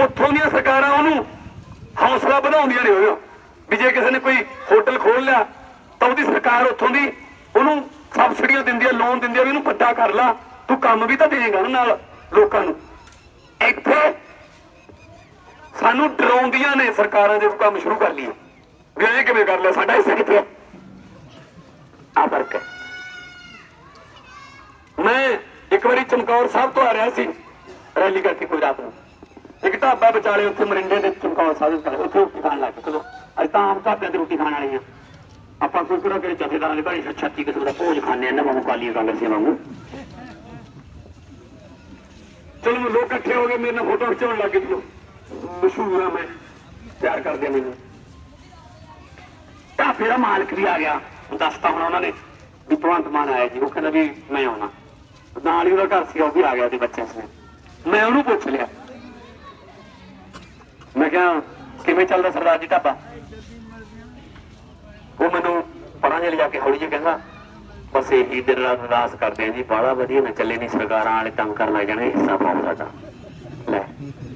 ਉੱਥੋਂ ਦੀਆਂ ਸਰਕਾਰਾਂ ਉਹਨੂੰ ਹੌਸਲਾ ਵਧਾਉਂਦੀਆਂ ਨੇ ਹੋਇਆ ਵੀ ਜੇ ਕਿਸੇ ਨੇ ਕੋਈ ਹੋਟਲ ਖੋਲ ਲਿਆ, ਤਾਂ ਉਹਦੀ ਸਰਕਾਰ ਉੱਥੋਂ ਦੀ ਉਹਨੂੰ ਸਬਸਿਡੀਆਂ ਦਿੰਦੀ ਆ ਲੋਨ ਦਿੰਦੀ ਆ ਵੀ ਇਹਨੂੰ ਵੱਡਾ ਕਰ ਲਾ। ਤੂੰ ਕੰਮ ਵੀ ਤਾਂ ਦੇਏਗਾ ਨਾਲ ਲੋਕਾਂ ਨੂੰ। ਇੱਥੇ ਸਾਨੂੰ ਡਰਾਉਂਦੀਆਂ ਨੇ ਸਰਕਾਰਾਂ ਦੇ ਕੰਮ ਸ਼ੁਰੂ ਕਰ ਲਈਏ। ਵੀ ਇਹ ਕਿਵੇਂ ਕਰ ਲਿਆ? ਸਾਡਾ ਹਿੱਸਾ ਕਿੱਥੇ ਹੈ ਆ ਫ਼ਰਕ ਹੈ। ਮੈਂ ਇੱਕ ਵਾਰੀ ਚਮਕੌਰ ਸਾਹਿਬ ਤੋਂ ਆ ਰਿਹਾ ਸੀ, ਰੈਲੀ ਕਰਕੇ ਕੋਈ ਰਾਤ ਨੂੰ। ਇੱਕ ਢਾਬਾ ਵਿਚਾਲੇ ਉੱਥੇ ਮਰਿੰਡੇ ਦੇ ਚਮਕੌਰ ਸਾਹਿਬ ਦੇ ਉੱਥੇ ਰੋਟੀ ਖਾਣ ਲੱਗ ਪਏ। ਚਲੋ, ਅੱਜ ਤਾਂ ਆਮ ਢਾਬਿਆਂ ਤੇ ਰੋਟੀ ਖਾਣ ਵਾਲੇ ਆ। ਆਪਾਂ ਕੋਈ ਕਿਹੜਾ ਕਿਹੜੇ ਜਥੇਦਾਰਾਂ ਦੇ ਘਰੇ ਛੱਤੀ ਕਿਸਮ ਦਾ ਭੋਜ ਖਾਣੇ ਆ ਨਾ ਵਾਂਗੂ ਕਾਲੀ ਕਾਂਗਰਸੀਆਂ ਵਾਂਗੂ। ਚਲੋ, ਲੋਕ ਇਕੱਠੇ ਹੋ ਗਏ, ਮੇਰੇ ਨਾਲ ਫੋਟੋ ਖਿਚਾਉਣ ਲੱਗ ਗਏ। ਚਲੋ, ਮਸ਼ਹੂਰ ਆ ਮੈਂ, ਪਿਆਰ ਕਰਦੇ ਆ ਮੈਨੂੰ। ਢਾਬੇ ਦਾ ਮਾਲਕ ਵੀ ਆ ਗਿਆ। ਦੱਸਤਾ ਹੁਣ ਉਹਨਾਂ ਨੇ ਵੀ ਭਗਵੰਤ ਮਾਨ ਆਇਆ ਜੀ, ਉਹ ਕਹਿੰਦਾ ਵੀ ਮੈਂ ਆਉਣਾ। ਨਾਲ ਹੀ ਉਹਦਾ ਘਰ ਸੀ ਉਹ ਵੀ ਆ ਗਿਆ ਉਹਦੇ ਬੱਚੇ ਸੀ ਮੈਂ ਉਹਨੂੰ ਪੁੱਛ ਲਿਆ। ਮੈਂ ਕਿਹਾ, ਕਿਵੇਂ ਚੱਲਦਾ ਸਰਦਾਰ ਜੀ ਢਾਬਾ? ਉਹ ਮੈਨੂੰ ਪਰਾਂ ਜਿਹਾ ਲਿਜਾ ਕੇ ਹੌਲੀ ਜਿਹੀ ਕਹਿੰਦਾ, ਬਸ ਇਹੀ ਦਿਨ ਰਾਤ ਅਰਦਾਸ ਕਰਦੇ ਆ ਜੀ, ਬਾਹਲਾ ਵਧੀਆ ਨਾ, ਚੱਲੇ ਨਹੀਂ ਸਰਕਾਰਾਂ ਵਾਲੇ, ਤੰਗ ਕਰਨ ਲੱਗ ਜਾਣੇ, ਹਿੱਸਾ ਪਾਉ ਸਾਡਾ। ਲੈ,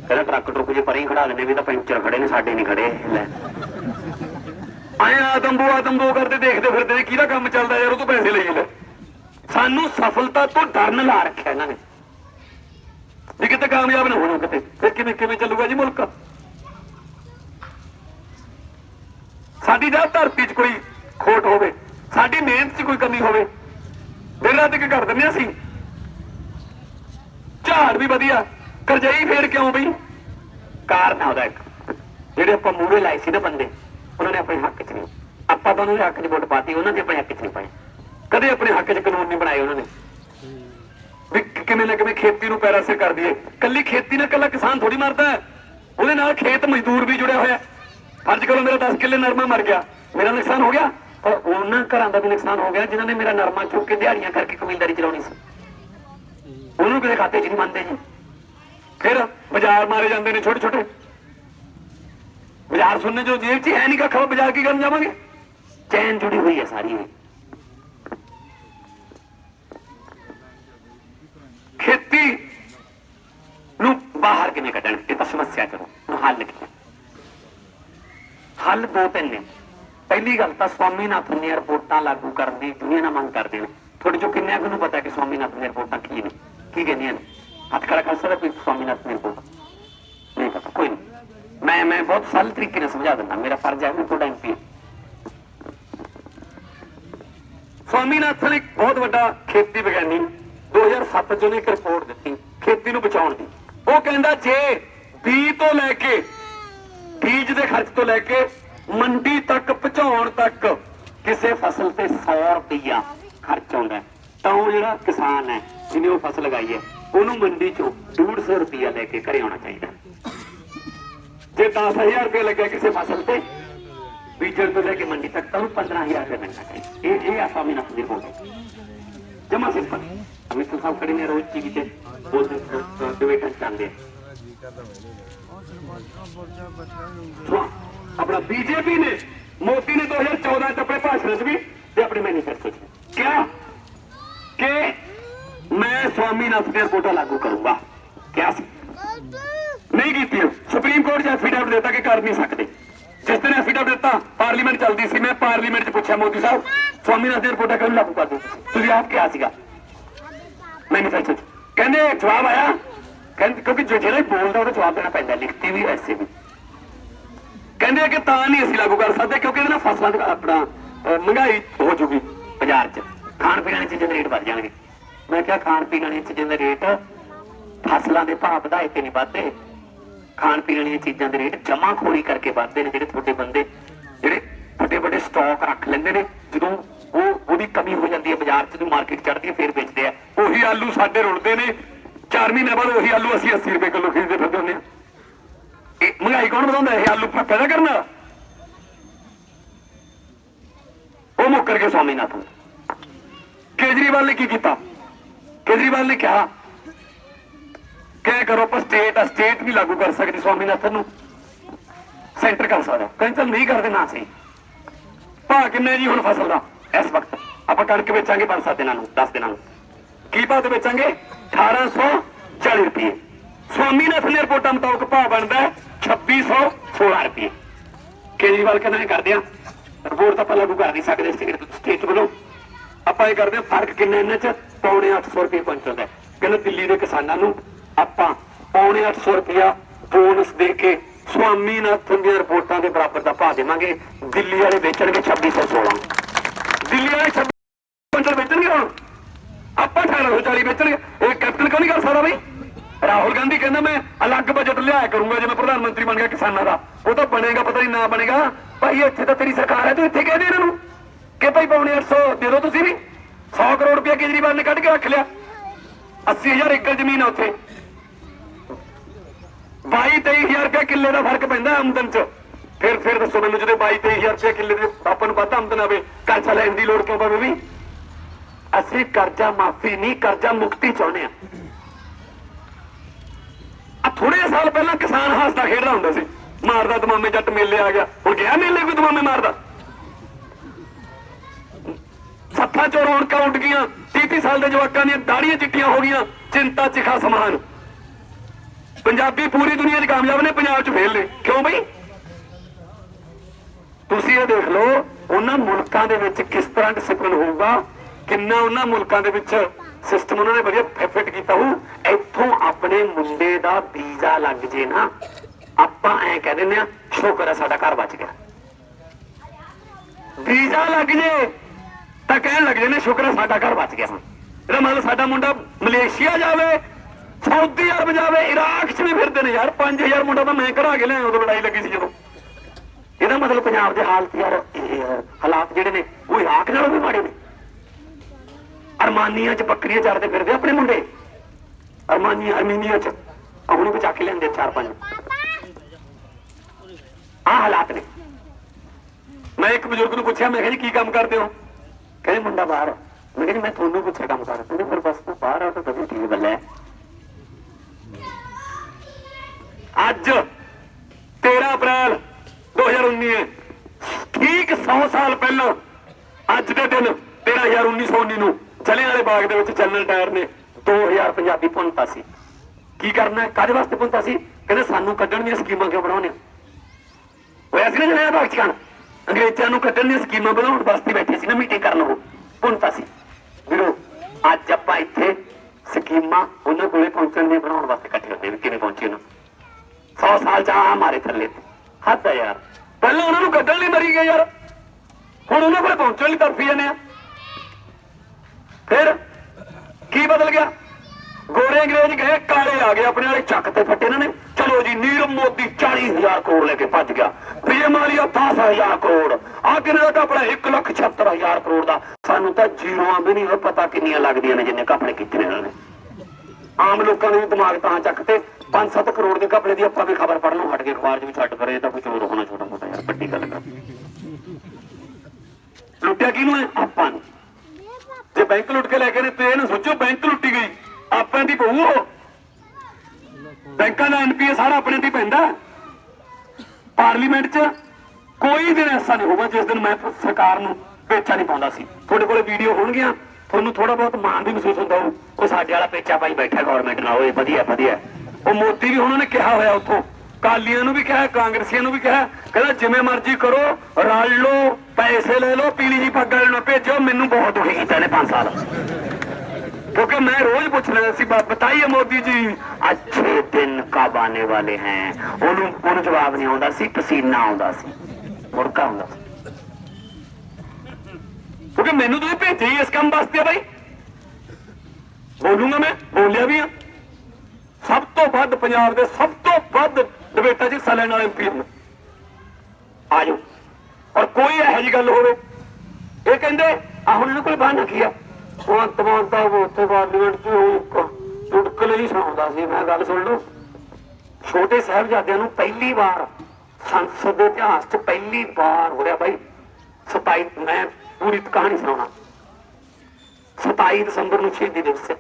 ਕਹਿੰਦਾ ਟਰੱਕ ਟਰੁੱਕ ਜੇ ਪਰੇ ਹੀ ਖੜਾ ਲੈਣੇ ਵੀ ਤਾਂ ਪੈਂਚਰ ਖੜੇ ਨੇ, ਸਾਡੇ ਨਹੀਂ ਖੜੇ, ਲੈ। ਆਏ ਆਦਮਬੋ ਆਦਮਬੋ ਕਰਦੇ ਦੇਖਦੇ ਫਿਰਦੇ ਨੇ, ਕਿਹਦਾ ਕੰਮ ਚੱਲਦਾ ਯਾਰ, ਉਹ ਤੋਂ ਪੈਸੇ ਲਈ ਲੈ। ਸਾਨੂੰ ਸਫਲਤਾ ਤੋਂ ਡਰਨ ਲਾ ਰੱਖਿਆ ਇਹਨਾਂ ਨੇ। ਵੀ ਕਿਤੇ ਕਾਮਯਾਬ ਨਾ ਹੋਣਾ ਕਿਤੇ, ਫਿਰ ਕਿਵੇਂ ਕਿਵੇਂ ਚੱਲੂਗਾ ਜੀ ਮੁਲਕ? ਸਾਡੀ ਜਾਂ ਧਰਤੀ 'ਚ ਕੋਈ ਖੋਟ ਹੋਵੇ, ਸਾਡੀ ਮਿਹਨਤ 'ਚ ਕੋਈ ਕਮੀ ਹੋਵੇ, ਦਿਨ ਰਾਤ ਕਰ ਦਿੰਦੇ ਹਾਂ ਅਸੀਂ। ਝਾੜ ਵੀ ਵਧੀਆ, ਕਰਜਾਈ ਫੇਰ ਕਿਉਂ ਬਈ? ਕਾਰਨ ਆ ਉਹਦਾ ਇੱਕ। ਜਿਹੜੇ ਆਪਾਂ ਮੂਹਰੇ ਲਾਏ ਸੀ ਨਾ ਬੰਦੇ, ਉਹਨਾਂ ਨੇ ਆਪਣੇ ਹੱਕ 'ਚ ਨਹੀਂ। ਆਪਾਂ ਤਾਂ ਉਹਨਾਂ ਦੇ ਹੱਕ 'ਚ ਵੋਟ ਪਾਤੀ, ਉਹਨਾਂ ਦੇ ਆਪਣੇ ਹੱਕ 'ਚ ਨਹੀਂ ਪਾਏ। ਕਦੇ ਆਪਣੇ ਹੱਕ 'ਚ ਕਾਨੂੰਨ ਨਹੀਂ ਬਣਾਏ ਉਹਨਾਂ ਨੇ। ਵੀ ਕਿਵੇਂ ਨਾ ਕਿਵੇਂ ਖੇਤੀ ਨੂੰ ਪੈਰਾ ਸਿਰ ਕਰ ਦਈਏ। ਕੱਲੀ ਖੇਤੀ ਨਾਲ ਕੱਲਾ ਕਿਸਾਨ ਥੋੜੀ ਮਰਦਾ। ਹੈ ਉਹਦੇ ਨਾਲ ਖੇਤ ਮਜ਼ਦੂਰ ਵੀ ਜੁੜਿਆ ਹੋਇਆ। ਫਰਜ਼ ਕਰੋ ਮੇਰਾ 10 ਕਿੱਲੇ ਨਰਮਾ ਮਰ ਗਿਆ। ਮੇਰਾ ਨੁਕਸਾਨ ਹੋ ਗਿਆ। ਪਰ ਉਹਨਾਂ ਘਰਾਂ ਦਾ ਵੀ ਨੁਕਸਾਨ ਹੋ ਗਿਆ ਜਿਨ੍ਹਾਂ ਨੇ ਮੇਰਾ ਨਰਮਾ ਚੁੱਕ ਕੇ ਦਿਹਾੜੀਆਂ ਕਰਕੇ ਕਮੀਂਦਾਰੀ ਚਲਾਉਣੀ ਸੀ। ਉਹਨੂੰ ਕਿਤੇ ਖਾਤੇ 'ਚ ਨਹੀਂ ਮੰਨਦੇ ਜੀ। ਫਿਰ ਬਾਜ਼ਾਰ ਮਾਰੇ ਜਾਂਦੇ ਨੇ ਛੋਟੇ ਛੋਟੇ। ਬਾਜ਼ਾਰ ਸੁਣਨੇ ਜੋ ਜੇਬ 'ਚ ਹੈ ਨਹੀਂ ਕੱਖ, ਬਾਜ਼ਾਰ ਕੀ ਕਰਨ ਜਾਵਾਂਗੇ? ਚੈਨ ਜੁੜੀ ਹੋਈ ਹੈ ਸਾਰੀ ਇਹ। ਖੇਤੀ ਨੂੰ ਬਾਹਰ ਕਿਵੇਂ ਕੱਢਣ? ਇਹ ਤਾਂ ਸਮੱਸਿਆ ਕਰੋ ਨੂੰ ਹੱਲ ਕਿਵੇਂ? ਹੱਲ ਦੋ ਤਿੰਨ ਨੇ। ਪਹਿਲੀ ਗੱਲ ਤਾਂ ਸਵਾਮੀਨਾਥਨ ਦੀਆਂ ਰਿਪੋਰਟਾਂ ਲਾਗੂ ਕਰਨ ਦੀ ਦੁਨੀਆ ਮੰਗ ਕਰਦੇ ਨੇ। ਤੁਹਾਡੇ ਚੋਂ ਕਿੰਨਿਆਂ ਨੂੰ ਪਤਾ ਕਿ ਸਵਾਮੀਨਾਥਨ ਦੀਆਂ ਰਿਪੋਰਟਾਂ ਕੀ ਨੇ? ਕੀ ਕਹਿੰਦੀਆਂ ਨੇ? ਹੱਥ ਖੜਾ ਕਰ ਸਕਦਾ ਕੋਈ ਸਵਾਮੀਨਾਥਨ ਦੀ ਰਿਪੋਰਟ? ਨਹੀਂ ਪਤਾ, ਕੋਈ ਨਹੀਂ। ਮੈਂ ਮੈਂ ਬਹੁਤ ਸਰਲ ਤਰੀਕੇ ਨਾਲ ਸਮਝਾ ਦਿੰਦਾ। ਮੇਰਾ ਫਰਜ਼ ਹੈ ਮੈਂ ਤੁਹਾਡਾ ਐਮਪੀ ਸਵਾਮੀਨਾਥਨ ਇੱਕ ਬਹੁਤ ਵੱਡਾ ਖੇਤੀ ਵਿਗਿਆਨੀ 2007 ਚ ਉਹਨੇ ਇੱਕ ਰਿਪੋਰਟ ਦਿੱਤੀ ਖੇਤੀ ਨੂੰ ਬਚਾਉਣ ਦੀ। ਉਹ ਕਹਿੰਦਾ, ਜੇ ਬੀਜ ਤੋਂ ਲੈ ਕੇ ਬੀਜ ਦੇ ਖਰਚ ਤੋਂ ਲੈ ਕੇ ਮੰਡੀ ਤੱਕ ਪਹੁੰਚਾਉਣ ਤੱਕ ਕਿਸੇ ਫਸਲ ਤੇ 100 ਰੁਪਇਆ ਖਰਚ ਆਉਂਦਾ ਹੈ, ਤਾਂ ਉਹ ਜਿਹੜਾ ਕਿਸਾਨ ਹੈ ਜਿਹਨੇ ਉਹ ਫਸਲ ਲਗਾਈ ਹੈ ਉਹਨੂੰ ਮੰਡੀ ਚੋਂ 150 ਰੁਪਈਆ ਲੈ ਕੇ ਘਰੇ ਆਉਣਾ ਚਾਹੀਦਾ ਜੇ 10000 ਰੁਪਏ ਲੱਗਿਆ ਕਿਸੇ ਫਸਲ ਤੇ ਬੀਜਣ ਤੋਂ ਲੈ ਕੇ ਮੰਡੀ ਤੱਕ ਤਾਂ ਉਹਨੂੰ 15000 ਰੁਪਏ ਮਿਲਣਾ ਚਾਹੀਦਾ ਇਹ ਇਹ ਆਸਾਮੀ ਨਫਸ ਦੀ ਰਿਪੋਰਟ ਹੈ ਜਮਾ ਸਿੰਪਲ ਅਮਿਤ ਸਾਹਿਬ ਖੜੇ ਨੇ ਰੋਜ਼ ਟੀਵੀ ਤੇ। ਬੋਲਦੇ ਡਿਬੇਟਾਂ ਚਾਹੁੰਦੇ ਆਪਣਾ ਬੀਜੇਪੀ ਨੇ ਮੋਦੀ ਨੇ 2014 ਚ ਆਪਣੇ ਭਾਸ਼ਣ 'ਚ ਵੀ ਤੇ ਆਪਣੇ ਮੈਨੀਫੈਸਟੋ 'ਚ। ਕਿਹਾ ਕਿ ਮੈਂ ਸਵਾਮੀਨਾਥਨ ਦੀ ਰਿਪੋਰਟਾਂ ਲਾਗੂ ਕਰੂੰਗਾ। ਕਿਹਾ ਨਹੀਂ ਕੀਤੀ ਸੁਪਰੀਮ ਕੋਰਟ 'ਚ ਐਫੀਡੈਵਿਟ ਦਿੱਤਾ ਕਿ ਕਰ ਨਹੀਂ ਸਕਦੇ। ਜਿਸ ਦਿਨ ਐਫੀਡੈਵਿਟ ਦਿੱਤਾ ਪਾਰਲੀਮੈਂਟ ਚੱਲਦੀ ਸੀ। ਮੈਂ ਪਾਰਲੀਮੈਂਟ 'ਚ ਪੁੱਛਿਆ ਮੋਦੀ ਸਾਹਿਬ ਸਵਾਮੀਨਾਥਨ ਦੀਆਂ ਰਿਪੋਰਟਾਂ ਕਿਉਂ ਲਾਗੂ ਕਰ ਦਿਓ ਤੁਸੀਂ ਆਪ ਕਿਹਾ ਸੀਗਾ। ਮੈਨੀਫੈਸਟੋ 'ਚ। ਕਹਿੰਦੇ ਜਵਾਬ ਆਇਆ ਕਹਿੰਦੇ ਕਿਉਂਕਿ ਜੋ ਜਿਹੜਾ ਬੋਲਦਾ ਉਹਦਾ ਜਵਾਬ ਦੇਣਾ ਪੈਂਦਾ, ਲਿਖਤੀ ਵੀ ਐਸੇ ਵੀ। ਕਹਿੰਦੇ ਕਿ ਤਾਂ ਨਹੀਂ ਅਸੀਂ ਲਾਗੂ ਕਰ ਸਕਦੇ, ਕਿਉਂਕਿ ਇਹਦੇ ਨਾਲ ਫਸਲਾਂ ਦਾ, ਆਪਣਾ ਮਹਿੰਗਾਈ ਹੋ ਜੂਗੀ ਬਾਜ਼ਾਰ 'ਚ। ਖਾਣ ਪੀਣ ਵਾਲੀਆਂ ਚੀਜ਼ਾਂ ਦੇ ਰੇਟ ਵੱਧ ਜਾਣਗੇ। ਮੈਂ ਕਿਹਾ ਖਾਣ ਪੀਣ ਵਾਲੀਆਂ ਚੀਜ਼ਾਂ ਦੇ ਰੇਟ ਫਸਲਾਂ ਦੇ ਭਾਅ ਵਧਾਏ ਤੇ ਨਹੀਂ ਵੱਧਦੇ। ਖਾਣ ਪੀਣ ਵਾਲੀਆਂ ਚੀਜ਼ਾਂ ਦੇ ਰੇਟ ਜਮਾਖੋਰੀ ਕਰਕੇ ਵੱਧਦੇ ਨੇ ਜਿਹੜੇ ਤੁਹਾਡੇ ਬੰਦੇ, ਜਿਹੜੇ ਵੱਡੇ ਵੱਡੇ ਸਟਾਕ ਰੱਖ ਲੈਂਦੇ ਨੇ। ਜਦੋਂ ਉਹ ਉਹਦੀ ਕਮੀ ਹੋ ਜਾਂਦੀ ਹੈ, ਬਾਜ਼ਾਰ 'ਚ ਜਦੋਂ ਮਾਰਕੀਟ ਚੜਦੀ ਹੈ, ਫੇਰ ਵੇਚਦੇ ਆ। ਉਹੀ ਆਲੂ ਸਾਡੇ ਰੁਲਦੇ ਨੇ। 4 ਮਹੀਨੇ ਬਾਅਦ ਉਹੀ ਆਲੂ ਅਸੀਂ 80 ਰੁਪਏ ਕਿਲੋ ਖਰੀਦਦੇ ਫਿਰਦੇ ਹੁੰਦੇ ਆ। ਇਹ ਮਹਿੰਗਾਈ ਕੌਣ ਵਧਾਉਂਦਾ? ਇਹ ਆਲੂ ਪੈਦਾ ਕਰਨ? ਵਾਲਾ ਉਹ ਮੁੱਕਰ ਕੇ ਸਵਾਮੀਨਾਥਨ। ਕੇਜਰੀਵਾਲ ਨੇ ਕੀ ਕੀਤਾ? ਕੇਜਰੀਵਾਲ ਨੇ ਕਿਹਾ ਕਹਿ ਕਰੋ ਪਰ ਸਟੇਟ ਆ ਸਟੇਟ ਵੀ ਲਾਗੂ ਕਰ ਸਕਦੀ ਸਵਾਮੀਨਾਥਨ ਨੂੰ। ਸੈਂਟਰ ਕਰ ਸਕਦਾ ਕਹਿੰਦੇ ਚੱਲ ਨਹੀਂ ਕਰਦੇ ਨਾ ਸਹੀ ਭਾਅ ਕਿੰਨੇ ਜੀ ਹੁਣ ਫਸਲ ਦਾ? ਇਸ ਵਕਤ। ਆਪਾਂ ਕਣਕ ਵੇਚਾਂਗੇ 5-7 ਦਿਨਾਂ ਨੂੰ 10 ਦਿਨਾਂ ਨੂੰ। ਕੀ ਭਾਅ ਤੇ ਵੇਚਾਂਗੇ? 1840 ਰੁਪਏ। ਸਵਾਮੀਨਾਥਨ ਦੇ ਰਿਪੋਰਟਾਂ ਮੁਤਾਬਕ ਭਾਅ ਬਣਦਾ ਹੈ 2616 ਰੁਪਏ। ਕੇਜਰੀਵਾਲ ਕਹਿੰਦਾ ਇਹ ਕਰਦੇ ਆ ਰਿਪੋਰਟ ਤਾਂ ਆਪਾਂ ਲਾਗੂ ਕਰ ਨਹੀਂ ਸਕਦੇ ਸਟੇਟ ਸਟੇਟ ਵੱਲੋਂ। ਆਪਾਂ ਇਹ ਕਰਦੇ ਆ ਫ਼ਰਕ ਕਿੰਨਾ ਇਹਨਾਂ ਚ? ਪੌਣੇ 800 ਰੁਪਏ ਪਹੁੰਚਦਾ ਹੈ। ਕਹਿੰਦਾ ਦਿੱਲੀ ਦੇ ਕਿਸਾਨਾਂ ਨੂੰ ਆਪਾਂ ਪੌਣੇ 800 ਰੁਪਇਆ ਬੋਨਸ ਦੇ ਕੇ ਸਵਾਮੀਨਾਥਨ ਦੀਆਂ ਰਿਪੋਰਟਾਂ ਦੇ ਬਰਾਬਰ ਦਾ ਭਾਅ ਦੇਵਾਂਗੇ। ਦਿੱਲੀ ਵਾਲੇ ਵੇਚਣਗੇ 2616 ਦਿੱਲੀ ਵਾਲੇ 26 ਵੇਚਣਗੇ ਹੁਣ? ਆਪਾਂ 1840 ਵੇਚਣਗੇ ਇਹ ਕੈਪਟਨ ਕਿਉਂ ਨਹੀਂ ਕਰ ਸਕਦਾ ਬਈ? ਰਾਹੁਲ ਗਾਂਧੀ ਕਹਿੰਦਾ ਮੈਂ ਅਲੱਗ ਬਜਟ ਲਿਆਇਆ ਕਰੂੰਗਾ ਜੇ ਮੈਂ ਪ੍ਰਧਾਨ ਮੰਤਰੀ ਬਣ ਗਿਆ ਕਿਸਾਨਾਂ ਦਾ। ਉਹ ਤਾਂ ਬਣੇਗਾ, ਪਤਾ ਨਹੀਂ ਨਾ ਬਣੇਗਾ। ਭਾਈ ਇੱਥੇ ਤਾਂ ਤੇਰੀ ਸਰਕਾਰ ਹੈ, ਤੂੰ ਇੱਥੇ ਕਹਿ ਦੇ ਇਹਨਾਂ ਨੂੰ ਕਿ ਭਾਈ ਪੌਣੇ 800 ਦੇ ਦਿਓ ਤੁਸੀਂ ਵੀ। 100 ਕਰੋੜ ਰੁਪਇਆ ਕੇਜਰੀਵਾਲ ਨੇ ਕੱਢ ਕੇ ਰੱਖ ਲਿਆ। 80000 ਏਕੜ ਜ਼ਮੀਨ ਹੈ ਉੱਥੇ। 22 23000 ਰੁਪਏ ਕਿੱਲੇ ਦਾ ਫ਼ਰਕ ਪੈਂਦਾ ਆਮਦਨ 'ਚ। ਫਿਰ ਫਿਰ ਦੱਸੋ ਮੈਨੂੰ ਜਦੋਂ 22 23000 ਰੁਪਏ ਕਿੱਲੇ ਦੇ ਆਪਾਂ ਨੂੰ ਪਤਾ ਆਮਦਨ ਆਵੇ ਕਰਜ਼ਾ ਲੈਣ ਦੀ ਲੋੜ ਕਿਉਂ ਪਵੇ ਵੀ? ਅਸੀਂ ਕਰਜ਼ਾ ਮਾਫੀ ਨਹੀਂ, ਕਰਜ਼ਾ ਮੁਕਤੀ ਚਾਹੁੰਦੇ ਆ ਆ ਥੋੜੇ ਸਾਲ ਪਹਿਲਾਂ ਕਿਸਾਨ ਹੱਸਦਾ ਖੇਡਦਾ ਹੁੰਦਾ ਸੀ। ਮਾਰਦਾ ਦਮਾਮੇ ਜੱਟ ਮੇਲੇ ਆ ਗਿਆ। ਹੁਣ ਗਿਆ ਮੇਲੇ ਵੀ ਦਮਾਮੇ ਮਾਰਦਾ? ਸੱਥਾਂ ਚੋਂ ਰੌਣਕਾਂ ਉੱਡ ਗਈਆਂ। 30 ਸਾਲ ਦੇ ਜਵਾਕਾਂ ਦੀਆਂ ਦਾੜੀਆਂ ਚਿੱਟੀਆਂ ਹੋ ਗਈਆਂ। ਚਿੰਤਾ, ਚਿਖਾ, ਸਮਾਨ। ਪੰਜਾਬੀ ਪੂਰੀ ਦੁਨੀਆ 'ਚ ਕਾਮਯਾਬ ਨੇ, ਪੰਜਾਬ 'ਚ ਫੇਲ ਨੇ। ਕਿਉਂ ਬਈ? ਤੁਸੀਂ ਇਹ ਦੇਖ ਲਓ, ਉਹਨਾਂ ਮੁਲਕਾਂ ਦੇ ਵਿੱਚ ਕਿਸ ਤਰ੍ਹਾਂ ਡਿਸਪਲਿਨ ਹੋਊਗਾ? ਕਿੰਨਾ ਉਹਨਾਂ ਮੁਲਕਾਂ ਦੇ ਵਿੱਚ ਸਿਸਟਮ ਉਹਨਾਂ ਨੇ ਵਧੀਆ ਫਿੱਟ ਕੀਤਾ ਹੋਊ, ਇੱਥੋਂ ਆਪਣੇ ਮੁੰਡੇ ਦਾ ਵੀਜ਼ਾ ਲੱਗ ਜੇ ਨਾ, ਆਪਾਂ ਐ ਕਹਿ ਦਿੰਦੇ ਆ ਸ਼ੁਕਰ ਹੈ ਸਾਡਾ ਘਰ ਬਚ ਗਿਆ। ਵੀਜ਼ਾ ਲੱਗ ਜੇ, ਤਾਂ ਕਹਿਣ ਲੱਗ ਜਾਂਦੇ, ਸ਼ੁਕਰ ਹੈ ਸਾਡਾ ਘਰ ਬਚ ਗਿਆ ਹੁਣ। ਇਹਦਾ ਮਤਲਬ ਸਾਡਾ ਮੁੰਡਾ ਮਲੇਸ਼ੀਆ ਜਾਵੇ, ਸਾਊਦੀ ਅਰਬ ਜਾਵੇ, ਇਰਾਕ 'ਚ ਵੀ ਫਿਰਦੇ ਨੇ ਯਾਰ 5000 ਮੁੰਡਾ ਤਾਂ ਮੈਂ ਕਢਾ ਕੇ ਲਿਆਇਆ ਉਦੋਂ ਲੜਾਈ ਲੱਗੀ ਸੀ ਜਦੋਂ। ਇਹਦਾ ਮਤਲਬ ਪੰਜਾਬ ਦੇ ਹਾਲਤ ਯਾਰ ਇਹ ਹਾਲਾਤ ਜਿਹੜੇ ਨੇ, ਉਹ ਇਰਾਕ ਨਾਲੋਂ ਵੀ ਮਾੜੇ ਨੇ। ਅਰਮਾਨੀਆਂ 'ਚ ਬੱਕਰੀਆਂ ਚੜਦੇ ਫਿਰਦੇ ਆਪਣੇ ਮੁੰਡੇ। ਅਰਮਾਨੀਆਂ ਅਰਮੀਨੀਆਂ 'ਚ। ਆਹ ਹੁਣੇ ਬਚਾ ਕੇ ਲੈਂਦੇ ਚਾਰ ਪੰਜ। ਆਹ ਹਾਲਾਤ ਨੇ। ਮੈਂ ਇੱਕ ਬਜ਼ੁਰਗ ਨੂੰ ਪੁੱਛਿਆ, ਮੈਂ ਕਿਹਾ ਜੀ ਕੀ ਕੰਮ ਕਰਦੇ ਹੋ? ਕਹਿੰਦੇ ਮੁੰਡਾ ਬਾਹਰ ਮੈਂ ਕਿਹਾ ਜੀ ਮੈਂ ਤੁਹਾਨੂੰ ਪੁੱਛਿਆ ਕੰਮ ਕਰ ਕਹਿੰਦੇ ਫਿਰ ਬਸ ਤੂੰ ਬਾਹਰ ਆ ਤਾਂ ਕਦੇ ਠੀਕ ਬੱਲੇ ਅੱਜ 13 ਅਪ੍ਰੈਲ 2019 ਹੈ। ਠੀਕ 100 ਸਾਲ ਪਹਿਲਾਂ ਅੱਜ ਦੇ ਦਿਨ 13119 ਨੂੰ ਚਲੇ ਵਾਲੇ ਬਾਗ ਦੇ ਵਿੱਚ ਚੱਲਣ ਟਾਇਰ ਨੇ 2000 ਪੰਜਾਬੀ ਪੁੰਨਤਾ ਸੀ। ਕੀ ਕਰਨਾ ਕਾਹਦੇ ਵਾਸਤੇ ਪੁੰਨਤਾ ਸੀ? ਕਹਿੰਦੇ ਸਾਨੂੰ ਕੱਢਣ ਦੀਆਂ ਸਕੀਮਾਂ ਕਿਉਂ ਬਣਾਉਣੇ ਹੋਇਆ ਸੀ ਨਾ ਜਨਾਬ ਬਾਗਚਾਨ ਅੰਗਰੇਜ਼ਾਂ ਨੂੰ ਕੱਢਣ ਦੀਆਂ ਸਕੀਮਾਂ ਬਣਾਉਣ ਵਾਸਤੇ ਬੈਠੇ ਸੀ ਨਾ, ਮੀਟਿੰਗ ਕਰਨ ਉਹ। ਪੁੰਨਤਾ ਸੀ। ਵੀਰੋ, ਅੱਜ ਆਪਾਂ ਇੱਥੇ ਸਕੀਮਾਂ ਉਹਨਾਂ ਕੋਲੇ ਪਹੁੰਚਣ ਦੀ ਬਣਾਉਣ ਵਾਸਤੇ ਇਕੱਠੇ ਹੁੰਦੇ ਵੀ ਕਿਵੇਂ ਪਹੁੰਚੇ ਉਹਨਾਂ? 100 ਸਾਲ ਚ ਆ ਮਾਰੇ ਥੱਲੇ ਤੇ। ਹੱਦ ਆ ਯਾਰ। ਪਹਿਲਾਂ ਉਹਨਾਂ ਨੂੰ ਕੱਢਣ ਲਈ ਮਰੀ ਗਏ ਯਾਰ। ਹੁਣ ਉਹਨਾਂ ਕੋਲ ਪਹੁੰਚਣ ਲਈ ਤਰਫੀ ਜਾਂਦੇ ਆ। ਫਿਰ ਕੀ ਬਦਲ ਗਿਆ? ਗੋਰੇ ਅੰਗਰੇਜ਼ ਗਏ, ਕਾਲੇ ਆ ਗਏ ਆਪਣੇ ਵਾਲੇ ਚੱਕ ਤੇ ਫੱਟੇ ਇਹਨਾਂ ਨੇ। ਚਲੋ ਜੀ, ਨੀਰਵ ਮੋਦੀ 40000 ਕਰੋੜ ਲੈ ਕੇ ਭੱਜ ਗਿਆ। ਪੀਐਮ ਮਾਲੀਆ 10000 ਕਰੋੜ। ਆ ਕਿੰਨੇ ਦਾ ਆਪਣਾ 176000 ਕਰੋੜ ਦਾ। ਸਾਨੂੰ ਤਾਂ ਜ਼ੀਰੋਆਂ ਵੀ ਨਹੀਂ ਪਤਾ ਕਿੰਨੀਆਂ ਲੱਗਦੀਆਂ ਨੇ ਜਿੰਨੇ ਕਾਪੜੇ ਕੀਤੇ ਨੇ ਇਹਨਾਂ ਨੇ। ਆਮ ਲੋਕਾਂ ਨੂੰ ਵੀ ਦਿਮਾਗ ਤਾਂ ਚੱਕ ਤੇ 5-7 ਕਰੋੜ ਦੇ ਕਪੜੇ ਦੀ ਆਪਾਂ ਵੀ ਖਬਰ ਪੜਨੋਂ ਹਟ ਕੇ ਅਖਬਾਰ 'ਚ ਵੀ ਛੱਡ ਪਰੇ ਤਾਂ ਕੋਈ ਚੋਰ ਹੋਣਾ ਛੋਟਾ ਮੋਟਾ ਯਾਰ, ਵੱਡੀ ਗੱਲ ਕਰ। ਲੁੱਟਿਆ ਕਿਹਨੂੰ ਹੈ? ਆਪਾਂ ਨੂੰ। ਜੇ ਬੈਂਕ ਲੁੱਟ ਕੇ ਲੈ ਗਏ ਨੇ, ਤੇ ਇਹ ਸੋਚੋ ਬੈਂਕ ਲੁੱਟੀ ਗਈ। ਆਪਾਂ ਦੀ ਪਊ ਉਹ। ਬੈਂਕਾਂ ਦਾ ਐਨਪੀਏ ਸਾਰਾ ਆਪਣੇ ਤੇ ਪੈਂਦਾ। ਪਾਰਲੀਮੈਂਟ 'ਚ ਕੋਈ ਦਿਨ ਐਸਾ ਨਹੀਂ ਹੋਗਾ ਜਿਸ ਦਿਨ ਮੈਂ ਸਰਕਾਰ ਨੂੰ ਪੇਚਾ ਨਹੀਂ ਪਾਉਂਦਾ ਸੀ। ਤੁਹਾਡੇ ਕੋਲੇ ਵੀਡੀਓ ਹੋਣਗੀਆਂ। ਤੁਹਾਨੂੰ ਥੋੜਾ ਬਹੁਤ ਮਾਣ ਵੀ ਮਹਿਸੂਸ ਹੁੰਦਾ ਹੋਊ ਉਹ ਸਾਡੇ ਵਾਲਾ ਪੇਚਾ ਪਾਈ ਬੈਠਾ ਗਵਰਨਮੈਂਟ ਨਾਲ। ਓਏ, ਵਧੀਆ ਵਧੀਆ। ਉਹ ਮੋਦੀ ਵੀ ਉਹਨਾਂ ਨੇ ਕਿਹਾ ਹੋਇਆ ਉੱਥੋਂ। ਕਾਲੀਆਂ ਨੂੰ ਵੀ ਕਿਹਾ, ਕਾਂਗਰਸੀਆਂ ਨੂੰ ਵੀ ਕਿਹਾ। ਕਹਿੰਦਾ, ਜਿਵੇਂ ਮਰਜ਼ੀ ਕਰੋ, ਰਲ ਲਓ। ਪੈਸੇ ਲੈ ਲਓ ਪੀਲੀ ਜੀ ਪੱਗ ਵਾਲੇ ਨੂੰ ਭੇਜੋ ਮੈਨੂੰ ਬਹੁਤ ਦੁਖੀ ਕੀਤਾ ਇਹਨੇ 5 ਸਾਲ क्योंकि मैं रोज पूछ रहा सी बात बताइए मोदी जी अच्छे दिन कब आने वाले हैं ਉਹਨੂੰ ਉਹਨੂੰ ਜਵਾਬ ਨਹੀਂ ਆਉਂਦਾ ਸੀ ਪਸੀਨਾ ਆਉਂਦਾ ਸੀ ਮੁੜਕਾ ਆਉਂਦਾ ਸੀ ਕਿਉਂਕਿ ਮੈਨੂੰ ਤੁਸੀਂ ਭੇਜੇ ਹੀ ਇਸ ਕੰਮ ਵਾਸਤੇ ਆ ਬਾਈ ਬੋਲੂੰਗਾ ਮੈਂ ਬੋਲਿਆ ਵੀ ਆ ਸਭ ਤੋਂ ਵੱਧ ਪੰਜਾਬ ਦੇ ਸਭ ਤੋਂ ਵੱਧ ਡਿਬੇਟਾਂ 'ਚ ਹਿੱਸਾ ਲੈਣ ਵਾਲੇ ਐਮਪੀ ਹਨ ਆਜੋ ਔਰ ਕੋਈ ਇਹੋ ਜਿਹੀ ਗੱਲ ਹੋਵੇ, ਇਹ ਕਹਿੰਦੇ ਆ ਹੁਣ ਇਹਨਾਂ ਕੋਲ ਬਹਾਨਾ ਕੀ ਆ? ਉਹ ਅੰਤਮਾਨ ਤਾਂ ਉਹ ਉੱਥੇ ਪਾਰਲੀਮੈਂਟ 'ਚ ਉਹ ਚੁਟਕਲੇ ਹੀ ਸੁਣਾਉਂਦਾ ਸੀ, ਮੈਂ ਗੱਲ ਸੁਣ ਲਓ। ਛੋਟੇ ਸਾਹਿਬਜ਼ਾਦਿਆਂ ਨੂੰ ਪਹਿਲੀ ਵਾਰ ਸੰਸਦ ਦੇ ਇਤਿਹਾਸ 'ਚ ਪਹਿਲੀ ਵਾਰ ਹੋ ਰਿਹਾ ਬਾਈ 27 ਮੈਂ ਪੂਰੀ ਕਹਾਣੀ ਸੁਣਾਉਣਾ। 27 ਦਸੰਬਰ ਨੂੰ ਸ਼ਹੀਦੀ ਦਿਵਸ ਹੈ।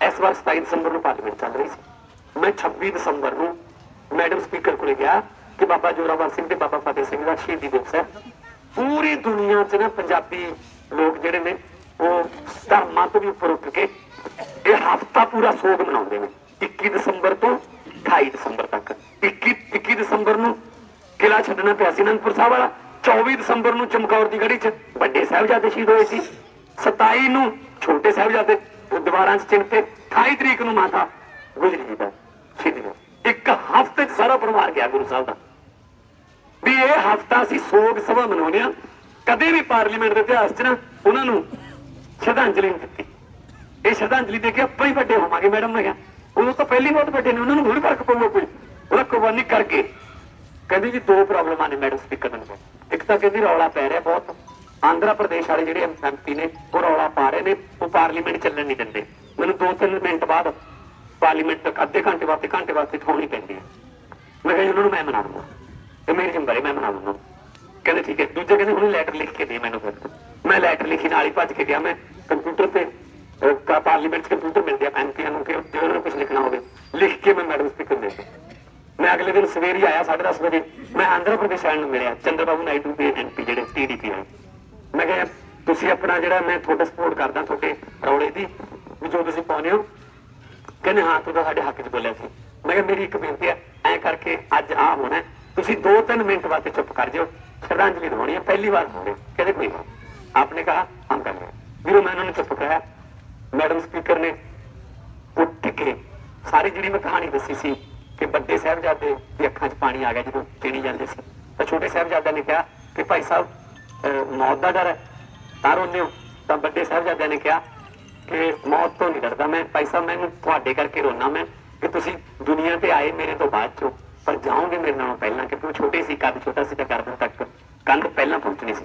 ਇਸ ਵਾਰ 27 ਦਸੰਬਰ ਨੂੰ ਪਾਰਲੀਮੈਂਟ ਚੱਲ ਰਹੀ ਸੀ। ਮੈਂ 26 ਦਸੰਬਰ ਨੂੰ ਮੈਡਮ ਸਪੀਕਰ ਕੋਲੇ ਗਿਆ। ਕਿ ਬਾਬਾ ਜੋਰਾਵਰ ਸਿੰਘ ਤੇ ਬਾਬਾ ਫਤਿਹ ਸਿੰਘ ਦਾ ਸ਼ਹੀਦੀ ਦਿਵਸ ਹੈ। ਪੂਰੀ ਦੁਨੀਆ 'ਚ ਨਾ ਪੰਜਾਬੀ ਲੋਕ ਜਿਹੜੇ ਨੇ, ਉਹ ਧਰਮਾਂ ਤੋਂ ਵੀ ਉੱਪਰ ਉੱਠ ਕੇ ਇਹ ਹਫਤਾ ਪੂਰਾ ਸੋਗ ਮਨਾਉਂਦੇ ਨੇ। 21 ਦਸੰਬਰ ਤੋਂ 28 ਦਸੰਬਰ ਤੱਕ। 21 21 ਦਸੰਬਰ ਨੂੰ ਕਿਲਾ ਛੱਡਣਾ ਪਿਆ ਸੀ ਅਨੰਦਪੁਰ ਸਾਹਿਬ ਵਾਲਾ। 24 ਦਸੰਬਰ ਨੂੰ ਚਮਕੌਰ ਦੀ ਗੜੀ 'ਚ ਵੱਡੇ ਸਾਹਿਬਜ਼ਾਦੇ ਸ਼ਹੀਦ ਹੋਏ ਸੀ। 27 ਨੂੰ ਛੋਟੇ ਸਾਹਿਬਜ਼ਾਦੇ ਦੀਵਾਰਾਂ 'ਚ ਚਿਣਤੇ 28 ਤਰੀਕ ਨੂੰ ਮਾਤਾ ਗੁਜਰੀ ਜੀ ਦਾ ਸ਼ਹੀਦੀ ਦਿਵਸ। ਇੱਕ ਹਫ਼ਤੇ 'ਚ ਸਾਰਾ ਪਰਿਵਾਰ ਗਿਆ ਗੁਰੂ ਸਾਹਿਬ ਦਾ। ਵੀ ਇਹ ਹਫਤਾ ਅਸੀਂ ਸੋਗ ਸਭਾ ਮਨਾਉਂਦੇ ਆ ਕਦੇ ਵੀ ਪਾਰਲੀਮੈਂਟ ਦੇ ਇਤਿਹਾਸ 'ਚ ਨਾ ਉਹਨਾਂ ਨੂੰ ਸ਼ਰਧਾਂਜਲੀ ਨਹੀਂ ਦਿੱਤੀ। ਇਹ ਸ਼ਰਧਾਂਜਲੀ ਦੇ ਕੇ ਆਪਾਂ ਹੀ ਵੱਡੇ ਹੋਵਾਂਗੇ ਮੈਡਮ ਮੈਂ ਕਿਹਾ। ਉਦੋਂ ਤਾਂ ਪਹਿਲੀ ਬਹੁਤ ਵੱਡੇ ਨੇ, ਉਹਨਾਂ ਨੂੰ ਹੋਰ ਫ਼ਰਕ ਪਊਗਾ ਕੋਈ। ਉਹਦਾ ਕੁਰਬਾਨੀ ਕਰਕੇ। ਕਹਿੰਦੀ ਜੀ ਦੋ ਪ੍ਰੋਬਲਮਾਂ ਨੇ ਮੈਡਮ ਸਪੀਕਰ ਨੂੰ ਇੱਕ ਤਾਂ ਕਹਿੰਦੀ ਰੌਲਾ ਪੈ ਰਿਹਾ ਬਹੁਤ। ਆਂਧਰਾ ਪ੍ਰਦੇਸ਼ ਵਾਲੇ ਜਿਹੜੇ ਐਮਪੀ ਨੇ, ਉਹ ਰੌਲਾ ਪਾ ਰਹੇ ਨੇ, ਉਹ ਪਾਰਲੀਮੈਂਟ ਚੱਲਣ ਨਹੀਂ ਦਿੰਦੇ। ਮੈਨੂੰ 2-3 ਮਿੰਟ ਬਾਅਦ ਪਾਰਲੀਮੈਂਟ ਤੱਕ ਅੱਧੇ ਘੰਟੇ ਵਾਸਤੇ ਘੰਟੇ ਵਾਸਤੇ ਠਾਉਣੀ ਪੈਂਦੀ ਹੈ। ਮੈਂ ਕਿਹਾ ਜੀ ਉਹਨਾਂ ਨੂੰ ਮੈਂ ਮਨਾ ਦੂੰਗਾ। ਤੇ ਮੇਰੀ ਜ਼ਿੰਮੇਵਾਰੀ ਮੈਂ ਮਨਾ ਦੂੰਗਾ ਕਹਿੰਦੇ ਠੀਕ ਹੈ। ਦੂਜੇ ਕਹਿੰਦੇ ਹੁਣੇ ਲੈਟਰ ਲਿਖ ਕੇ ਦੇ ਮੈਨੂੰ ਫਿਰ। ਮੈਂ ਲੈਟਰ ਲਿਖੀ ਨਾਲ ਹੀ ਭੱਜ ਕੇ ਗਿਆ ਮੈਂ ਕੰਪਿਊਟਰ ਤੇ। ਕਾ ਪਾਰਲੀਮੈਂਟ 'ਚ ਕੰਪਿਊਟਰ ਮਿਲ ਗਿਆ ਐਮਪੀਆਂ ਨੂੰ ਕਿ ਉਹਨਾਂ ਨੂੰ ਕੁਝ ਲਿਖਣਾ ਹੋਵੇ। ਲਿਖ ਕੇ ਮੈਂ ਮੈਡਮ ਸਪੀਕਰ ਦੇ ਮੈਂ ਅਗਲੇ ਦਿਨ ਸਵੇਰ ਹੀ ਆਇਆ 10:30 ਵਜੇ। ਮੈਂ ਆਂਧਰਾ ਪ੍ਰਦੇਸ਼ ਵਾਲਿਆਂ ਨੂੰ ਮਿਲਿਆ ਚੰਦਰ ਬਾਬੂ ਨਾਇਡੂ ਦੇ ਐਮਪੀ ਜਿਹੜੇ ਟੀਡੀਪੀ ਆ ਮੈਂ ਕਿਹਾ, ਤੁਸੀਂ ਆਪਣਾ ਜਿਹੜਾ ਮੈਂ ਤੁਹਾਡਾ ਸਪੋਰਟ ਕਰਦਾ, ਤੁਹਾਡੇ ਰੌਲੇ ਦੀ, ਵੀ ਜੋ ਤੁਸੀਂ ਪਾਉਂਦੇ ਹੋ। ਕਹਿੰਦੇ, ਹਾਂ, ਤੂੰ ਤਾਂ ਸਾਡੇ ਹੱਕ 'ਚ ਬੋਲਿਆ ਸੀ। ਮੈਂ ਕਿਹਾ, ਮੇਰੀ ਇੱਕ ਬੇਨਤੀ ਹੈ, ਐ ਕਰਕੇ ਅੱਜ ਆ ਹੋਣਾ ਤੁਸੀਂ 2-3 ਮਿੰਟ ਵਾਸਤੇ ਚੁੱਪ ਕਰ ਜਿਓ। ਸ਼ਰਧਾਂਜਲੀ ਦਿਵਾਉਣੀ ਹੈ ਪਹਿਲੀ ਵਾਰ ਹੋ ਰਹੀ ਕਹਿੰਦੇ ਕੋਈ ਨਾ ਆਪਨੇ ਕਹਾ, ਹਮ ਕਰ ਰਹੇ ਵੀਰੋ, ਮੈਂ ਉਹਨਾਂ ਨੂੰ ਚੁੱਪ ਕਰਾਇਆ। ਮੈਡਮ, ਸਪੀਕਰ ਨੇ ਉੱਠ ਕੇ ਸਾਰੀ ਜਿਹੜੀ ਮੈਂ ਕਹਾਣੀ ਦੱਸੀ ਸੀ ਕਿ ਵੱਡੇ ਸਾਹਿਬਜ਼ਾਦੇ ਦੀ ਅੱਖਾਂ 'ਚ ਪਾਣੀ ਆ ਗਿਆ ਜਦੋਂ ਚਿਣੀ ਜਾਂਦੇ ਸੀ। ਤਾਂ ਛੋਟੇ ਸਾਹਿਬਜ਼ਾਦਿਆਂ ਨੇ ਕਿਹਾ ਕਿ ਭਾਈ ਸਾਹਿਬ ਮੌਤ ਦਾ ਡਰ ਹੈ। ਤਾਂ ਰੋਂਦੇ ਹੋ। ਤਾਂ ਵੱਡੇ ਸਾਹਿਬਜ਼ਾਦਿਆਂ ਨੇ ਕਿਹਾ ਕਿ ਮੌਤ ਤੋਂ ਨਹੀਂ ਡਰਦਾ ਮੈਂ। ਭਾਈ ਸਾਹਿਬ ਮੈਨੂੰ ਤੁਹਾਡੇ ਕਰਕੇ ਰੋਣਾ ਮੈਂ ਕਿ ਤੁਸੀਂ ਦੁਨੀਆ ਤੇ ਆਏ ਮੇਰੇ ਤੋਂ ਬਾਅਦ ਚੋਂ। ਪਰ ਜਾਓਗੇ ਮੇਰੇ ਨਾਲੋਂ ਪਹਿਲਾਂ ਕਿ ਤੂੰ ਛੋਟੇ ਸੀ, ਕੱਦ ਛੋਟਾ ਸੀ ਤਾਂ ਗਰਦਨ ਤੱਕ? ਕੰਧ ਪਹਿਲਾਂ ਪਹੁੰਚਣੀ ਸੀ।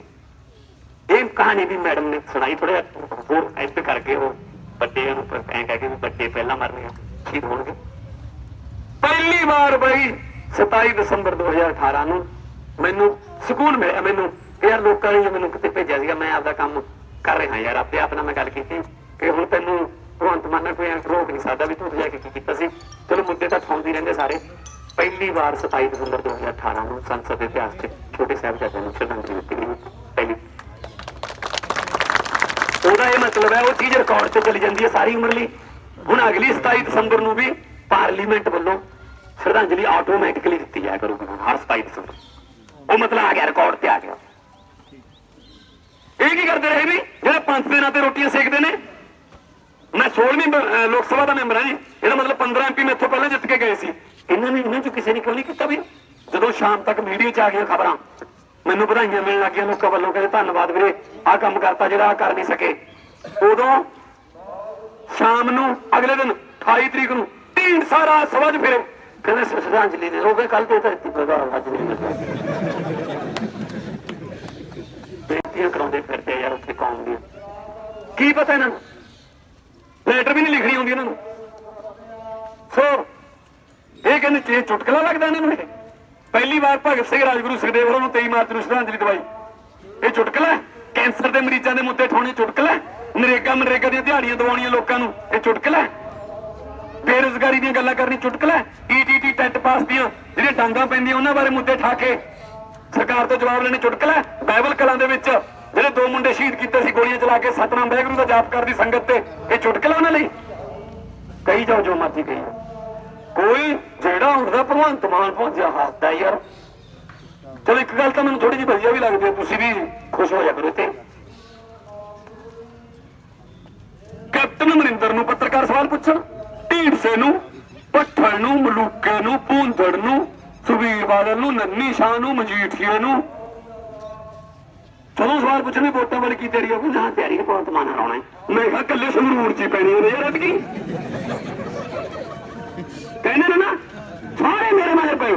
ਇਹ ਕਹਾਣੀ ਵੀ ਮੈਡਮ ਨੇ ਸੁਣਾਈ ਥੋੜਾ ਹੋਰ ਐਡ ਕਰਕੇ ਉਹ ਵੱਡੇ ਨੂੰ ਐਂ ਕਹਿ ਕੇ ਵੀ ਵੱਡੇ ਪਹਿਲਾਂ ਮਰਨੇ ਆ, ਠੀਕ ਹੋਣਗੇ। ਪਹਿਲੀ ਵਾਰ ਬਈ 27 ਦਸੰਬਰ 2018 ਨੂੰ ਮੈਨੂੰ ਸਕੂਨ ਮਿਲਿਆ, ਮੈਨੂੰ ਕਿ ਯਾਰ ਲੋਕਾਂ ਨੇ ਮੈਨੂੰ ਕਿਤੇ ਭੇਜਿਆ ਸੀਗਾ, ਮੈਂ ਆਪਦਾ ਕੰਮ ਕਰ ਰਿਹਾ ਯਾਰ, ਆਪੇ ਆਪ ਨਾਲ ਮੈਂ ਗੱਲ ਕੀਤੀ। ਕਿ ਹੁਣ ਤੈਨੂੰ ਭਗਵੰਤ ਮਾਨ ਨੇ ਕੋਈ ਐਂ ਰੋਕ ਨਹੀਂ ਸਕਦਾ ਵੀ ਤੂੰ ਜਾ ਕੇ ਕੀ ਕੀਤਾ ਸੀ। ਚਲੋ ਮੁੱਦੇ ਤਾਂ ਠਾਉਂਦੀ ਰਹਿੰਦੇ ਸਾਰੇ। ਪਹਿਲੀ ਵਾਰ 27 ਦਸੰਬਰ 2018 ਨੂੰ ਸੰਸਦ ਦੇ ਇਤਿਹਾਸ 'ਚ ਛੋਟੇ ਸਾਹਿਬਜ਼ਾਦਿਆਂ ਨੂੰ ਸ਼ਰਧਾਂਜਲੀ ਦਿੱਤੀ ਗਈ। ਪਹਿਲੀ। ਉਹਦਾ ਇਹ ਮਤਲਬ ਹੈ, ਉਹ ਚੀਜ਼ ਰਿਕਾਰਡ ਤੇ ਚਲੀ ਜਾਂਦੀ ਹੈ ਸਾਰੀ ਉਮਰ ਲਈ। ਹੁਣ ਅਗਲੀ 27 ਦਸੰਬਰ ਨੂੰ ਵੀ ਪਾਰਲੀਮੈਂਟ ਵੱਲੋਂ ਸ਼ਰਧਾਂਜਲੀ ਆਟੋਮੈਟਿਕਲੀ ਦਿੱਤੀ ਜਾਇਆ ਕਰੂਗੀ ਹਰ 27 ਦਸੰਬਰ। ਉਹ ਮਤਲਬ ਆ ਗਿਆ ਰਿਕਾਰਡ ਤੇ ਆ ਗਿਆ। ਇਹ ਕੀ ਕਰਦੇ ਰਹੇ ਵੀ, ਜਿਹੜੇ ਪੰਜ ਦਿਨਾਂ ਤੇ ਰੋਟੀਆਂ ਸੇਕਦੇ ਨੇ, ਮੈਂ 16ਵੀਂ ਲੋਕ ਸਭਾ ਦਾ ਮੈਂਬਰ ਹਾਂ ਜੀ। ਇਹਦਾ ਮਤਲਬ 15 ਐਮਪੀ ਮੈਥੋਂ ਪਹਿਲਾਂ ਜਿੱਤ ਕੇ ਗਏ ਸੀ। ਇਹਨਾਂ ਨੇ ਇਹਨਾਂ ਚੋਂ ਕਿਸੇ ਨੇ ਕਿਉਂ ਨਹੀਂ ਕੀਤਾ ਵੀ ਜਦੋਂ ਸ਼ਾਮ ਤੱਕ ਮੀਡੀਆ 'ਚ ਆ ਗਈਆਂ ਖਬਰਾਂ, ਮੈਨੂੰ ਵਧਾਈਆਂ ਮਿਲਣ ਲੱਗੀਆਂ, ਲੋਕਾਂ ਵੱਲੋਂ ਕਹਿੰਦੇ, ਧੰਨਵਾਦ ਵੀਰੇ, ਆਹ ਕੰਮ ਕਰਤਾ ਜਿਹੜਾ ਆਹ ਕਰ ਨਹੀਂ ਸਕੇ। ਉਦੋਂ ਸ਼ਾਮ ਨੂੰ, ਅਗਲੇ ਦਿਨ 28 ਤਰੀਕ ਨੂੰ ਢੀਂਡ ਸਾਰਾ ਸਵਾਜ ਫਿਰੇ ਕਹਿੰਦੇ ਸ਼ਰਧਾਂਜਲੀ ਦੇ ਰੋਗੇ ਕੱਲ ਤੇ ਧਰਤੀ ਪਗਾ ਅੱਜ ਨਹੀਂ ਮਿਲਦਾ ਬੇਨਤੀਆਂ ਕਰਾਉਂਦੇ ਫਿਰਦੇ ਯਾਰ, ਉੱਥੇ ਕੌਮ ਦੀ ਕੀ ਪਤਾ ਇਹਨਾਂ ਨੂੰ? ਲੈਟਰ ਵੀ ਨਹੀਂ ਲਿਖਣੀ ਆਉਂਦੀ ਇਹਨਾਂ ਨੂੰ ਸੋ ਇਹ ਕਹਿੰਦੇ ਕਿ ਚੁਟਕਲਾ ਲੱਗਦਾ ਇਹਨਾਂ ਨੂੰ ਪਹਿਲੀ ਵਾਰ ਭਗਤ ਸਿੰਘ ਰਾਜਗੁਰੂ ਸੁਖਦੇਵ ਹੋਰਾਂ ਨੂੰ 23 ਮਾਰਚ ਨੂੰ ਸ਼ਰਧਾਂਜਲੀ ਦਵਾਈ। ਇਹ ਚੁਟਕਲਾ ਕੈਂਸਰ ਦੇ ਮਰੀਜ਼ਾਂ ਦੇ ਮੁੱਦੇ ਠਾਉਣੇ ਚੁਟਕਲਾ ਨਰੇਗਾ ਮਨਰੇਗਾ ਦੀਆਂ ਦਿਹਾੜੀਆਂ ਦਵਾਉਣੀਆਂ ਲੋਕਾਂ ਨੂੰ, ਇਹ ਚੁਟਕਲਾ ਹੈ? ਦੀਆਂ ਗੱਲਾਂ ਕਰਨੀ ਚੁਟਕਲਾ ਈਟੀਟੀ ਟੈਟ ਪਾਸ ਦੀਆਂ ਜਿਹੜੀਆਂ ਡਾਂਗਾ ਪੈਂਦੀਆਂ, ਉਹਨਾਂ ਬਾਰੇ ਮੁੱਦੇ ਠਾ ਕੇ ਸਰਕਾਰ ਤੋਂ ਜਵਾਬ ਲੈਣੇ ਚੁਟਕਲਾ ਹੈ। ਬਾਈਬਲ ਕਲਾਂ ਦੇ ਵਿੱਚ ਜਿਹੜੇ ਦੋ ਮੁੰਡੇ ਸ਼ਹੀਦ ਕੀਤੇ ਸੀ, ਗੋਲੀਆਂ ਚਲਾ ਕੇ ਸਤਨਾਮ ਵਾਹਿਗੁਰੂ ਦਾ ਜਾਪ ਕਰਦੀ ਸੰਗਤ ਤੇ, ਇਹ ਚੁਟਕਲਾ ਉਹਨਾਂ ਲਈ? ਕਹੀ ਜਾਓ ਜੋ ਮਰਜ਼ੀ ਕਹੀ ਜਾਓ। ਕੋਈ ਜਿਹੜਾ ਹੁੰਦਾ ਭਗਵੰਤ ਮਾਨ ਪਹੁੰਚਿਆ ਹੱਸਦਾ ਯਾਰ। ਚਲੋ ਇੱਕ ਗੱਲ ਤਾਂ ਮੈਨੂੰ ਥੋੜੀ ਜਿਹੀ ਵਧੀਆ ਵੀ ਲੱਗਦੀ ਹੈ ਤੁਸੀਂ ਵੀ ਖੁਸ਼ ਹੋ ਜਾ ਕਰੋ ਤੇ ਕੈਪਟਨ ਅਮਰਿੰਦਰ ਨੂੰ ਪੱਤਰਕਾਰ ਸਵਾਲ ਪੁੱਛਣ, ਢੀਂਡਸੇ ਨੂੰ ਪੱਠਲ ਨੂੰ, ਮਲੂਕੇ ਨੂੰ ਪੂੰਦੜ ਨੂੰ ਸੁਬੀਰ ਬਾਦਲ ਨੂੰ, ਨੰਨੀ ਸ਼ਾਹ ਨੂੰ ਮਜੀਠੀਏ ਨੂੰ। ਚਲੋ ਸਵਾਲ ਪੁੱਛਣੇ ਵੋਟਾਂ ਵਾਲੀ ਕੀ ਤਿਆਰੀ ਹੋਊਗੀ ਨਾ ਤਿਆਰੀ ਹੈ ਬਹੁਤ ਮਾਨ ਹਰਾਉਣਾ ਮੈਂ ਕਿਹਾ ਕੱਲੇ ਸੰਗਰੂਰ ਚ ਪੈਣੀ ਹੈ ਯਾਰ ਐਤਕੀ ਕਹਿੰਦੇ ਨੇ ਨਾ, ਸਾਰੇ ਮੇਰੇ ਮਗਰ ਪਏ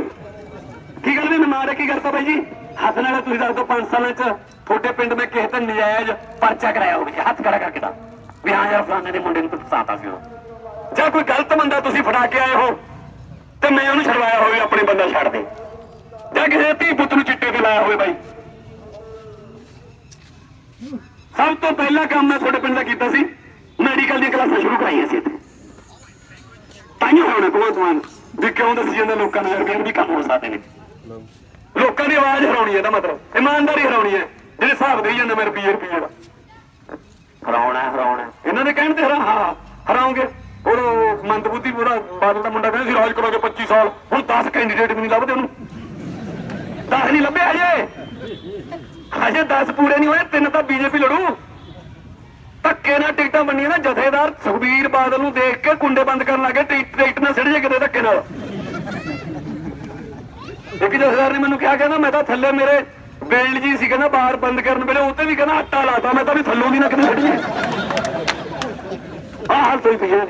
ਕੀ ਗੱਲ ਵੀ, ਮੈਂ ਕੀ ਕਰਤਾ ਬਾਈ ਜੀ? ਹੱਥ ਨਾਲ ਤੁਸੀਂ ਦੱਸ ਦਿਓ 5 ਸਾਲਾਂ ਚ ਤੁਹਾਡੇ ਪਿੰਡ ਮੈਂ ਕਿਸੇ ਤੇ ਨਜਾਇਜ਼ ਪਰਚਾ ਕਰਾਇਆ ਹੋਵੇ ਹੱਥ ਖੜਾ ਕਰਕੇ ਦਾ ਵੀ ਹਾਂ ਯਾਰ, ਫਲਾਣੇ ਦੇ ਮੁੰਡੇ ਨੂੰ ਫਸਾਤਾ ਸੀ ਉਹ। ਜਾਂ ਕੋਈ ਗਲਤ ਬੰਦਾ ਤੁਸੀਂ ਫੜਾ ਕੇ ਆਏ ਹੋ, ਤੇ ਮੈਂ ਉਹਨੂੰ ਛਡਵਾਇਆ ਹੋਵੇ, ਆਪਣੇ ਬੰਦਾ ਛੱਡ ਦੇ। ਜਾਂ ਕਿਸੇ ਧੀ ਪੁੱਤ ਨੂੰ ਚਿੱਟੇ ਤੇ ਲਾਇਆ ਹੋਵੇ ਬਾਈ। ਸਭ ਤੋਂ ਪਹਿਲਾ ਕੰਮ ਮੈਂ ਤੁਹਾਡੇ ਪਿੰਡ ਦਾ ਕੀਤਾ ਸੀ। ਮੈਡੀਕਲ ਦੀਆਂ ਕਲਾਸਾਂ ਸ਼ੁਰੂ ਕਰਾਈਆਂ ਸੀ ਇੱਥੇ। ਤਾਈਓ ਹੋਣਾ ਭਗਵੰਤ ਮਾਨ, ਵੀ ਕਿਉਂ ਦੱਸੀ ਜਾਂਦਾ ਲੋਕਾਂ ਨੂੰ ਯਾਰ ਵੀ ਕੰਮ ਹੋ ਸਕਦੇ ਨੇ? ਲੋਕਾਂ ਦੀ ਆਵਾਜ਼ ਹਰਾਉਣੀ ਹੈ ਇਹਦਾ ਮਤਲਬ, ਇਮਾਨਦਾਰੀ ਹਰਾਉਣੀ ਹੈ, ਜਿਹੜੇ ਹਿਸਾਬ ਦੇਈ ਜਾਂਦੇ ਮੈਂ ਰੁਪਈਏ ਰੁਪਈਏ ਦਾ। ਹਰਾਉਣਾ ਹਰਾਉਣਾ ਇਹਨਾਂ ਦੇ ਕਹਿਣ ਤੇ ਹਰਾ, ਹਾਂ ਹਰਾਉਂਗੇ। ਉਹ ਮੰਦਬੁੱਧੀ ਉਹਦਾ ਬਾਦਲ ਦਾ ਮੁੰਡਾ ਕਹਿੰਦਾ ਸੀ, ਰਾਜ ਕਰੋਗੇ 25 ਸਾਲ, ਹੁਣ 10 ਕੈਂਡੀਡੇਟ ਵੀ ਨਹੀਂ ਲੱਭਦੇ ਉਹਨੂੰ। 10 ਨਹੀਂ ਲੱਭੇ ਹਜੇ। ਹਜੇ 10 ਪੂਰੇ ਨਹੀਂ ਹੋਏ, ਤਿੰਨ ਤਾਂ ਬੀਜੇਪੀ ਲੜੂ। ਧੱਕੇ ਨਾਲ ਟਿਕਟਾਂ ਬਣੀਆਂ ਨਾ ਜਥੇਦਾਰ ਸੁਖਬੀਰ ਬਾਦਲ ਨੂੰ ਦੇਖ ਕੇ ਕੁੰਡੇ ਬੰਦ ਕਰਨ ਲੱਗੇ ਟਿਕਟ ਟਿਕਟ ਨਾ ਸਿੱਟ ਜੇ ਕਿਤੇ ਧੱਕੇ ਨਾਲ। ਇੱਕ ਜਥੇਦਾਰ ਨੇ ਮੈਨੂੰ ਕਿਹਾ, ਕਹਿੰਦਾ ਮੈਂ ਤਾਂ ਥੱਲੇ ਮੇਰੇ ਬਿਲਡ ਜੀ ਸੀ, ਕਹਿੰਦਾ ਬਾਹਰ ਬੰਦ ਕਰਨ ਵੇਲੇ ਉੱਤੇ ਵੀ ਕਹਿੰਦਾ ਆਟਾ ਲਾਤਾ, ਮੈਂ ਤਾਂ ਵੀ ਥੱਲੋਂ ਦੀ ਨਾ ਕਿਤੇ ਛੱਡੀਏ ਆਹ ਹਾਲ ਤੋਂ ਹੀ ਪਈ ਹੈ